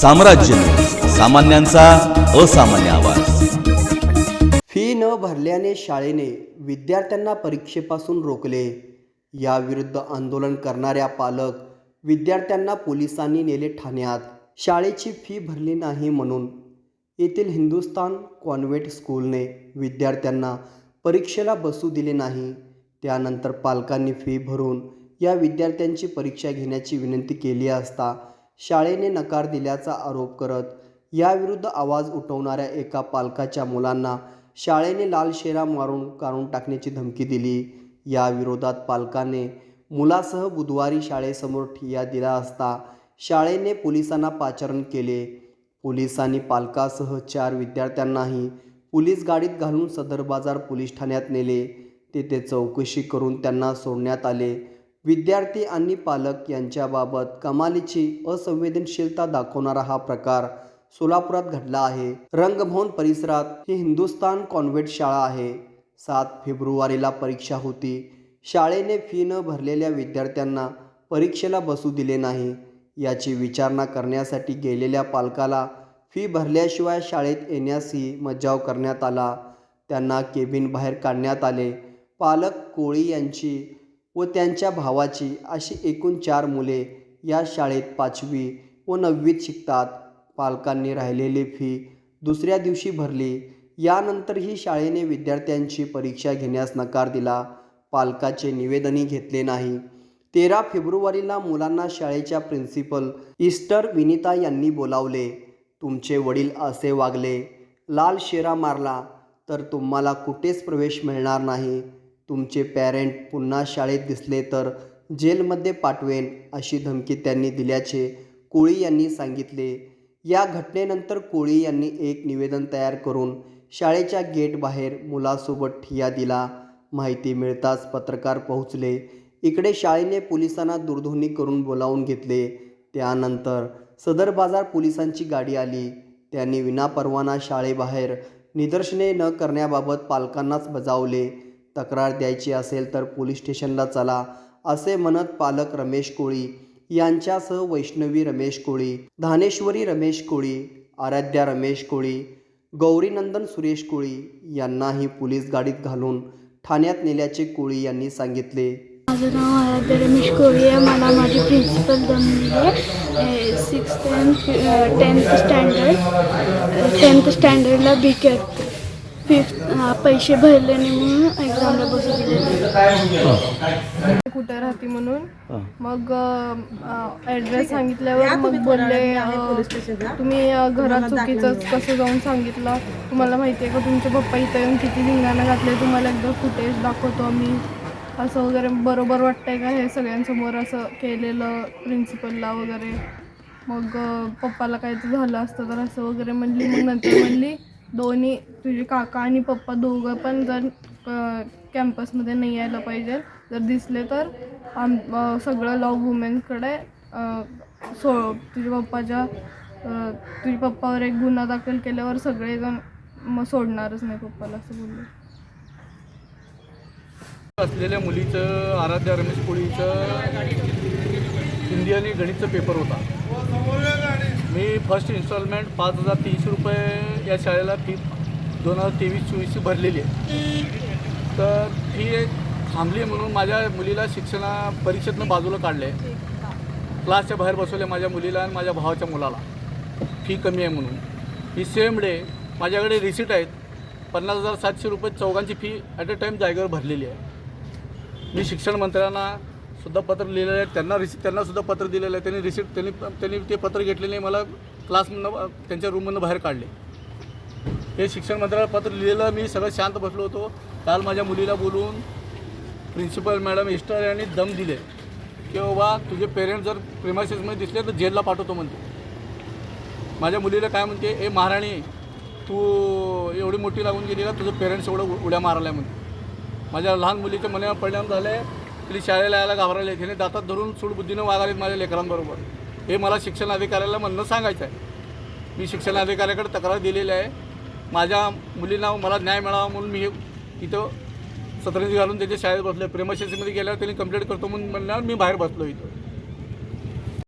साम्राज्य. सामान्यांचा असामान्य आवाज. फी न भरल्याने शाळेने विद्यार्थ्यांना परीक्षेपासून रोखले. याविरुद्ध आंदोलन करणाऱ्या पालक विद्यार्थ्यांना पोलिसांनी नेले ठाण्यात. शाळेची फी भरली नाही म्हणून येथील हिंदुस्तान कॉन्व्हेंट स्कूलने विद्यार्थ्यांना परीक्षेला बसू दिले नाही. त्यानंतर पालकांनी फी भरून या विद्यार्थ्यांची परीक्षा घेण्याची विनंती केली असता शाळेने नकार दिल्याचा आरोप करत याविरुद्ध आवाज उठवणाऱ्या एका पालकाच्या मुलांना शाळेने लाल शेरा मारून काढून टाकण्याची धमकी दिली. या विरोधात पालकाने मुलासह बुधवारी शाळेसमोर ठिय्या दिला असता शाळेने पोलिसांना पाचारण केले. पोलिसांनी पालकासह चार विद्यार्थ्यांनाही पोलीस गाडीत घालून सदर बाजार पोलीस ठाण्यात नेले. तेथे चौकशी करून त्यांना सोडण्यात आले. विद्यार्थी आणि पालक यांच्याबाबत कमालीची असंवेदनशीलता दाखवणारा हा प्रकार सोलापुरात घडला आहे. रंगभवन परिसरात ही हिंदुस्तान कॉन्व्हेंट शाळा आहे. सात फेब्रुवारीला परीक्षा होती. शाळेने फी न भरलेल्या विद्यार्थ्यांना परीक्षेला बसू दिले नाही. याची विचारणा करण्यासाठी गेलेल्या पालकाला फी भरल्याशिवाय शाळेत येण्यासही मज्जाव करण्यात आला. त्यांना केबिन बाहेर काढण्यात आले. पालक कोळी यांची व त्यांच्या भावाची अशी एकूण चार मुले या शाळेत पाचवी व नववीत शिकतात. पालकांनी राहिलेली फी दुसऱ्या दिवशी भरली. यानंतरही शाळेने विद्यार्थ्यांची परीक्षा घेण्यास नकार दिला. पालकाचे निवेदनही घेतले नाही. तेरा फेब्रुवारीला मुलांना शाळेच्या प्रिन्सिपल इस्टर विनिता यांनी बोलावले तुमचे वडील असे वागले. लाल शेरा मारला तर तुम्हाला कुठेच प्रवेश मिळणार नाही. तुमचे पॅरेंट पुन्हा शाळेत दिसले तर जेलमध्ये पाठवेन अशी धमकी त्यांनी दिल्याचे कोळी यांनी सांगितले. या घटनेनंतर कोळी यांनी एक निवेदन तयार करून शाळेच्या गेटबाहेर मुलासोबत ठिया दिला. माहिती मिळताच पत्रकार पोहोचले. इकडे शाळेने पोलिसांना दूरध्वनी करून बोलावून घेतले. त्यानंतर सदर बाजार पोलिसांची गाडी आली. त्यांनी विनापरवाना शाळेबाहेर निदर्शने न करण्याबाबत पालकांनाच बजावले. तक्रार द्यायची असेल तर पोलीस स्टेशनला चला असे म्हणत पालक रमेश कोळी यांच्यासह वैष्णवी रमेश कोळी धानेश्वरी रमेश कोळी आराध्या रमेश कोळी गौरीनंदन सुरेश कोळी यांनाही पोलीस गाडीत घालून ठाण्यात नेल्याचे कोळी यांनी सांगितले. माझं नाव आराध्या रमेश कोळी आहे. मला माझी प्रिन्सिपल जमली six tenth tenth standard tenth स्टँडर्डला बी केअर पैसे भरले नाही म्हणून एक्झामला बसू दिले कुठे राहते म्हणून? मग ॲड्रेस सांगितल्यावर मग बोलले तुम्ही घरात चुकीचंच कसं जाऊन सांगितलं? तुम्हाला माहिती आहे का तुमचे पप्पा इथं येऊन किती धिंगाणा घातले? तुम्हाला एकदा फुटेज दाखवतो आम्ही. असं वगैरे बरोबर वाटतंय का हे सगळ्यांसमोर असं केलेलं प्रिन्सिपलला वगैरे? मग पप्पाला काहीतरी झालं असतं तर असं वगैरे म्हणली मग नंतर म्हणली दोन्ही तुझे काका आणि पप्पा दोघं पण जर कॅम्पसमध्ये नाही यायला पाहिजे जर दिसले तर आम सगळं लॉ वुमेन्सकडे सो तुझ्या पप्पाच्या तुझ्या पप्पावर एक गुन्हा दाखल केल्यावर सगळेजण मग सोडणारच नाही पप्पाला असं बोलले. असलेल्या मुलीचं आराध्या रमेश कोळीचं हिंदी आणि गणितचं पेपर होता. मी फर्स्ट इन्स्टॉलमेंट पाच हजार तीनशे रुपये या शाळेला फी दोन हजार तेवीस चोवीसची भरलेली आहे. तर फी एक थांबली म्हणून माझ्या मुलीला शिक्षणा परीक्षेतनं बाजूला काढले क्लासच्या बाहेर बसवले माझ्या मुलीला आणि माझ्या भावाच्या मुलाला. फी कमी आहे म्हणून. ही सेम डे माझ्याकडे रिसिट आहेत. पन्नास हजार सातशे रुपये चौघांची फी ॲट अ टाईम जागेवर भरलेली आहे. मी शिक्षण मंत्र्यांना सुद्धा पत्र लिहिलेलं आहे. त्यांना रिसि त्यांना सुद्धा पत्र दिलेलं आहे. त्यांनी रिसिप्ट त्यांनी त्यांनी ते पत्र घेतलेले मला क्लासमधनं त्यांच्या रूममधनं बाहेर काढले. हे शिक्षण मंत्र्याला पत्र लिहिलेलं मी सगळं शांत बसलो होतो. काल माझ्या मुलीला बोलून प्रिन्सिपल मॅडम इस्टर यांनी दम दिले. की बाबा तुझे पेरेंट्स जर प्रेमासिसमध्ये दिसले तर जेलला पाठवतो म्हणते. माझ्या मुलीला काय म्हणते ए महाराणी तू एवढी मोठी लागून गेली का? तुझं पेरेंट्स एवढं उड्या मारायला म्हणते माझ्या लहान मुलीच्या मनावर परिणाम झाले तरी शाळेला यायला घाबरायला तिने दातात धरून सूडबुद्धीनं वागालेत माझ्या लेकरांबरोबर. हे मला शिक्षण अधिकाऱ्याला म्हणणं सांगायचं आहे. मी शिक्षण अधिकाऱ्याकडे तक्रार दिलेली आहे. माझ्या मुलींना मला न्याय मिळावा म्हणून मी इथं सतरंजी घालून त्याच्या शाळेत बसलो प्रेमशिषेमध्ये गेल्यावर त्यांनी कंप्लेंट करतो म्हणून म्हणल्यावर मी बाहेर बसलो इथं.